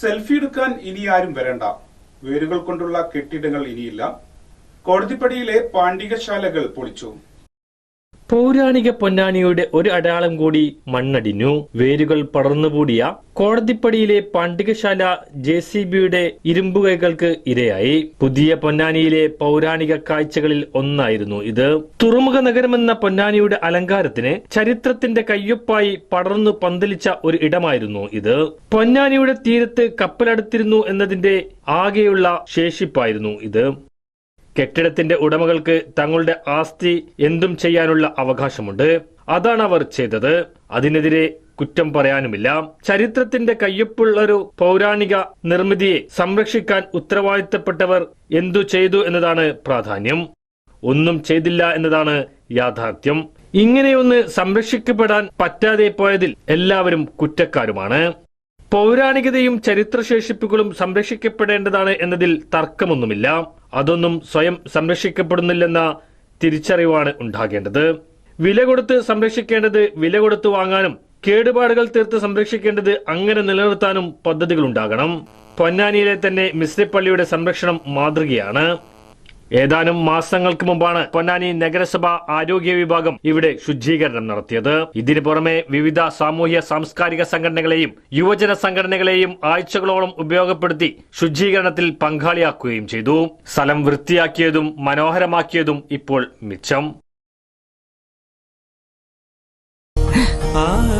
Selfie എടുക്കാൻ ഇനി ആരും വരണ്ട. വേരുകൾ കൊണ്ടുള്ള കെട്ടിടങ്ങൾ ഇനിയില്ല. കോടതിപ്പടിയിലെ പാണ്ഡികശാലകൾ പൊളിച്ചു. പൗരാണിക പൊന്നാനിയുടെ ഒരു അടയാളം കൂടി മണ്ണടിഞ്ഞു. വേരുകൾ പടർന്നുകൂടിയ കോടതിപ്പടിയിലെ പാണ്ഡികശാല ജെ സി ബിയുടെ ഇരുമ്പുകൈകൾക്ക് ഇരയായി. പുതിയ പൊന്നാനിയിലെ പൗരാണിക കാഴ്ചകളിൽ ഒന്നായിരുന്നു ഇത്. തുറമുഖ നഗരമെന്ന പൊന്നാനിയുടെ അലങ്കാരത്തിന് ചരിത്രത്തിന്റെ കയ്യൊപ്പായി പടർന്നു പന്തലിച്ച ഒരു ഇടമായിരുന്നു ഇത്. പൊന്നാനിയുടെ തീരത്ത് കപ്പലടുത്തിരുന്നു എന്നതിന്റെ ആകെയുള്ള ശേഷിപ്പായിരുന്നു ഇത്. കെട്ടിടത്തിന്റെ ഉടമകൾക്ക് തങ്ങളുടെ ആസ്തി എന്തും ചെയ്യാനുള്ള അവകാശമുണ്ട്. അതാണ് അവർ ചെയ്തത്. അതിനെതിരെ കുറ്റം പറയാനുമില്ല. ചരിത്രത്തിന്റെ കയ്യൊപ്പുള്ളൊരു പൗരാണിക നിർമ്മിതിയെ സംരക്ഷിക്കാൻ ഉത്തരവാദിത്തപ്പെട്ടവർ എന്തു ചെയ്തു എന്നതാണ് പ്രാധാന്യം. ഒന്നും ചെയ്തില്ല എന്നതാണ് യാഥാർത്ഥ്യം. ഇങ്ങനെയൊന്ന് സംരക്ഷിക്കപ്പെടാൻ പറ്റാതെ പോയതിൽ എല്ലാവരും കുറ്റക്കാരുമാണ്. പൗരാണികതയും ചരിത്രശേഷിപ്പുകളും സംരക്ഷിക്കപ്പെടേണ്ടതാണ് എന്നതിൽ തർക്കമൊന്നുമില്ല. അതൊന്നും സ്വയം സംരക്ഷിക്കപ്പെടുന്നില്ലെന്ന തിരിച്ചറിവാണ് ഉണ്ടാകേണ്ടത്. വില കൊടുത്ത് സംരക്ഷിക്കേണ്ടത് വില കൊടുത്ത് വാങ്ങാനും കേടുപാടുകൾ തീർത്ത് സംരക്ഷിക്കേണ്ടത് അങ്ങനെ നിലനിർത്താനും പദ്ധതികൾ ഉണ്ടാകണം പൊന്നാനിയിലെ തന്നെ മിസ്രിപ്പള്ളിയുടെ സംരക്ഷണം മാതൃകയാണ്. ഏതാനും മാസങ്ങൾക്ക് മുമ്പാണ് പൊന്നാനി നഗരസഭ ആരോഗ്യ വിഭാഗം ഇവിടെ ശുചീകരണം നടത്തിയത്. ഇതിനു പുറമെ വിവിധ സാമൂഹ്യ സാംസ്കാരിക സംഘടനകളെയും യുവജന സംഘടനകളെയും ആഴ്ചകളോളം ഉപയോഗപ്പെടുത്തി ശുചീകരണത്തിൽ പങ്കാളിയാക്കുകയും ചെയ്തു. സ്ഥലം വൃത്തിയാക്കിയതും മനോഹരമാക്കിയതും ഇപ്പോൾ മിച്ചം. ഇത്രയും